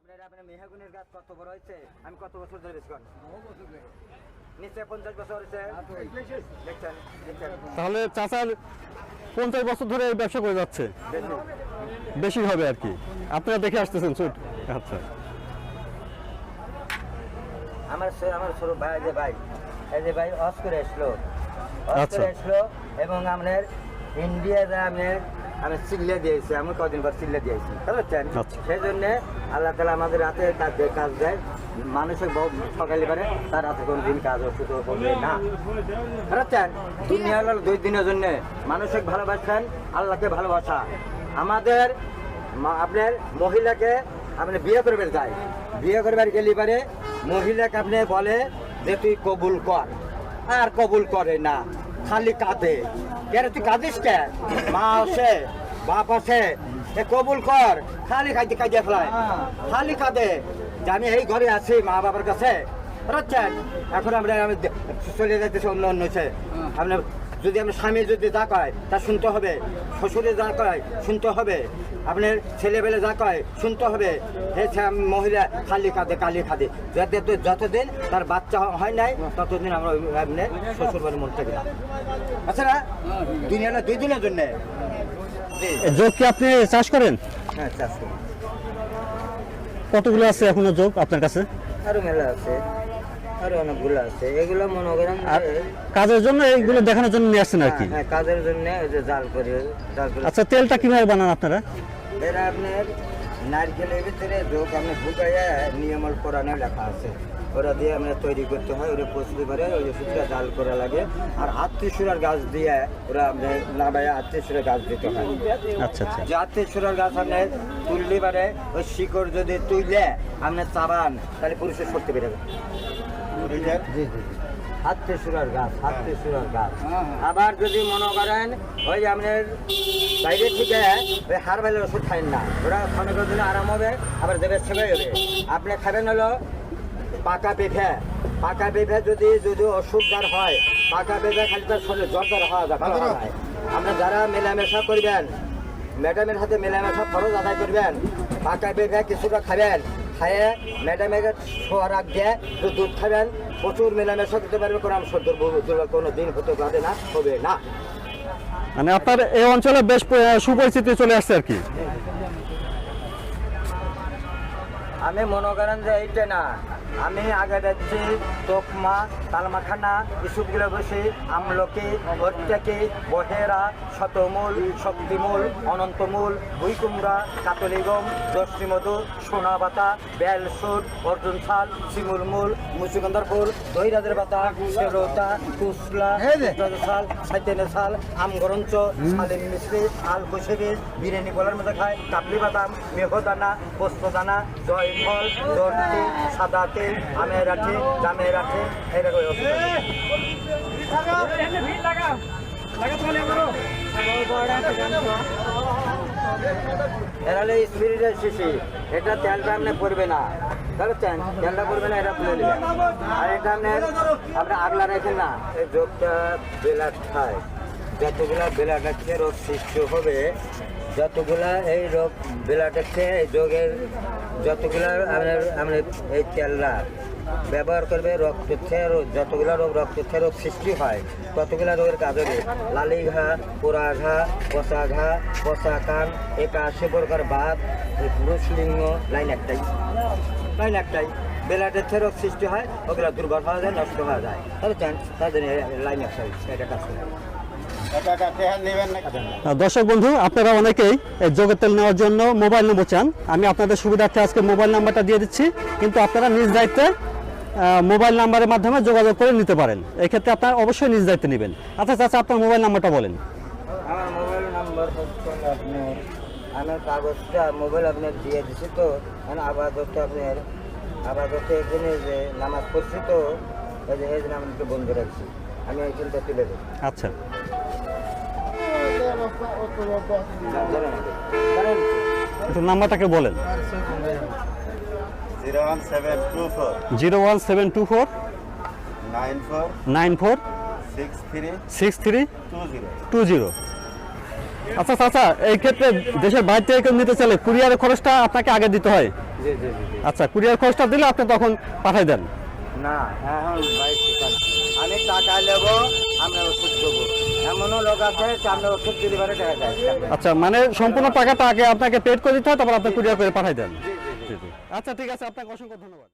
আপনার আপনার মেহাগুনের গাছ কত বড় হয়েছে? আমি কত বছর ধরে নিশ্চয় পঞ্চাশ বছর হয়েছে? দেখছেন তাহলে চাচার পঞ্চাশ বছর ধরে এই ব্যবসা করে যাচ্ছে। বেশি। হবে আর কি। আপনারা দেখে আসতেছেন শুট আচ্ছা। আমার আমার ছোট ভাই যে ভাই এই যে ভাই অস করে আসলো অস আচ্ছা। করে আসলো এবং আপনার ইন্ডিয়াতে আপনার আমি চিল্লে দিয়েছি আমি কদিন পর চিল্লে দিয়েছি বুঝছেন? আচ্ছা। সেই জন্য আল্লাহ তালা আমাদের হাতে কাজ দেয় কাজ দেয় মানুষের বহু সকালে পারে তার হাতে কোনো দিন কাজ ওষুধ করবে না। বুঝছেন? দুনিয়া হলো দুই দিনের জন্য। মানুষকে ভালোবাসেন আল্লাহকে ভালোবাসা। আমাদের আপনার মহিলাকে আপনি বিয়ে করবে যায় বিয়ে করবার গেলে পারে মহিলাকে আপনি বলে যে তুই কবুল কর। আর কবুল করে না। খালি কাঁদে। কেন তুই কাঁদিস কে? মা আছে, বাপ আছে, এ কবুল কর। খালি খাইতে কাঁদিয়ে ফেলায়। খালি কাঁদে। যে আমি এই ঘরে আছি মা বাবার কাছে। এখন আমরা আমি চলে যাইতেছি অন্য অন্য আছে আপনার যদি আপনার স্বামী যদি যা কয় তা শুনতে হবে। শ্বশুরে যা কয় শুনতে হবে। আপনার ছেলেবেলে যা কয় শুনতে হবে। হে মহিলা খালি খাদে কালি খাদে যাতে যতদিন তার বাচ্চা হয় নাই ততদিন আমরা আপনার শ্বশুর বাড়ি মন থাকি না আচ্ছা না? দুনিয়া না দুই দিনের জন্যে? যোগ কি আপনি চাষ করেন? হ্যাঁ চাষ করি। কতগুলো আছে এখনও যোগ আপনার কাছে? আরও মেলা আছে। আরও অনেকগুলো আছে। এগুলো মনে করেন কাজের জন্য এইগুলো দেখানোর জন্য নিয়ে আসছেন আর কি? হ্যাঁ, হ্যাঁ, কাজের জন্য ওই যে জাল করে জাল করে আচ্ছা তেলটা কীভাবে বানান আপনারা? এরা আপনার নারকেলের ভিতরে যোগ আপনি ঢুকাইয়া নিয়মল কোরআনে লেখা আছে। ওরা দিয়ে আমরা তৈরি করতে হয় ওরা পচতে পারে ওই ওষুধটা জাল করা লাগে। আর আত্মীয়সুরার গাছ দিয়ে ওরা আপনার নাবাইয়া আত্মীয়সুরের গাছ দিতে হয়। আচ্ছা আচ্ছা। যে আত্মীয়সুরার গাছ আপনার তুললে পারে ওই শিকড় যদি তুইলে আপনার চাবান তাহলে পুরুষের শক্তি বেড়ে যাবে। জি জি। হাতে সুরার গাছ হাতে সুরার গাছ। আবার যদি মনে করেন ওই আপনার বাইরে থেকে ওই হার বেলের ওষুধ খাইন না। ওরা ক্ষণিকের জন্য আরাম হবে আবার দেবে সেবাই হবে। আপনি খাবেন হলো পাকা পেঁপে। পাকা পেঁপে যদি যদি অসুখদার হয় পাকা পেঁপে খালি তার শরীরে জলদার হওয়া যায় ভালো হয়। আপনি যারা মেলামেশা করবেন ম্যাডামের হাতে মেলামেশা খরচ আদায় করবেন পাকা পেঁপে কিছুটা খাবেন খাইয়ে ম্যাডামের শোয়ার আগ দিয়ে একটু দুধ খাবেন। প্রচুর মেলামেশা করতে পারবে কোনো আমি সদ্য কোনো দিন হতে পারে না হবে না। মানে আপনার এই অঞ্চলে বেশ সুপরিচিতি চলে আসছে আর কি। আমি মনে করেন যে এইটা না আমি আগে যাচ্ছি তোকমা তালমাখানা ইসুপগুলো বসে আমলকি প্রত্যেকে বহেরা শতমূল শক্তিমূল অনন্তমূল ভুইকুমড়া কাতলিগম দশমধু সোনাবাতা বেলসুট অর্জুন শাল শিমুল মূল মুচুগন্ধার ফুল দহিরাজের পাতা সেরোতা কুসলা শাল সাইতেনের শাল আম গরঞ্চ শালিন মিশ্রি আল কুশিবির বিরিয়ানি বলার মধ্যে খায় কাবলি বাদাম মেহদানা পোস্তদানা জয়ফল দর্তি সাদা আঠে জামের আঠে এরকম ওষুধ আছে। এরা হলো স্পিরিটের শিশি। এটা তেলটা আপনি পড়বে না। বুঝছেন তেলটা পড়বে না, এটা তুলে নেবেন আর এটা আপনি আপনি আগলা রাখেন না, এই যোগটা বেলাট খায়। যতগুলা বেলাটা খেয়ে রোগ সৃষ্টি হবে, যতগুলা এই রোগ বেলাটা খেয়ে এই যোগের যতগুলা আপনার এই তেলরা ব্যবহার করবে, রক্ত খেয়ে রোগ যতগুলা রোগ, রক্ত খেয়ে রোগ সৃষ্টি হয়, ততগুলা রোগের কাজ লালি ঘা পোড়া ঘা পচা ঘা পচা কান একাশি প্রকার বাদ পুরুষ লিঙ্গ, লাইন একটাই। লাইন একটাই। বেলাটের থেকে রোগ সৃষ্টি হয়, ওগুলা দুর্বল হওয়া যায়, নষ্ট হওয়া যায়। তবে তার লাইন একটাই, এটা কাজ দর্শক বন্ধু আপনারা অনেকেই এই যোগের তেল নেওয়ার জন্য মোবাইল নম্বর চান। আমি আপনাদের সুবিধার্থে আজকে মোবাইল নাম্বারটা দিয়ে দিচ্ছি। কিন্তু আপনারা নিজ দায়িত্বে মোবাইল নাম্বারের মাধ্যমে যোগাযোগ করে নিতে পারেন। এক্ষেত্রে আপনার অবশ্যই নিজ দায়িত্বে নেবেন। আচ্ছা চাচা আপনার মোবাইল নাম্বারটা বলেন। আমার মোবাইল নাম্বার আপনার আমি কাগজটা মোবাইল আপনার দিয়ে দিছি তো আপাতত আপনার আপাতত এখানে যে নামাজ পড়ছি তো এই যে এই নামকে বন্ধ রাখছি। আমি এইখানটা তুলে দেবো। আচ্ছা। একটু নাম্বারটাকে বলেন? Zero one seven two four. Zero one seven two four. Nine four. Six three. Two zero. আচ্ছা চাচা এই ক্ষেত্রে দেশের বাইরে থেকে কেউ নিতে চাইলে কুরিয়ারের খরচটা আপনাকে আগে দিতে হয়। আচ্ছা কুরিয়ার খরচটা দিলে আপনি তখন পাঠাই দেন। না এখন ভাই ঠিক আছে। আমি টাকা নেব আমরা ওষুধ দেবো। এমনও লোক আছে আমরা ওষুধ ডেলিভারি টাকা দেয় আচ্ছা মানে সম্পূর্ণ টাকাটা আগে আপনাকে পেড করে দিতে হয় তারপর আপনি কুরিয়ার করে পাঠাই দেন। আচ্ছা ঠিক আছে আপনাকে অসংখ্য ধন্যবাদ।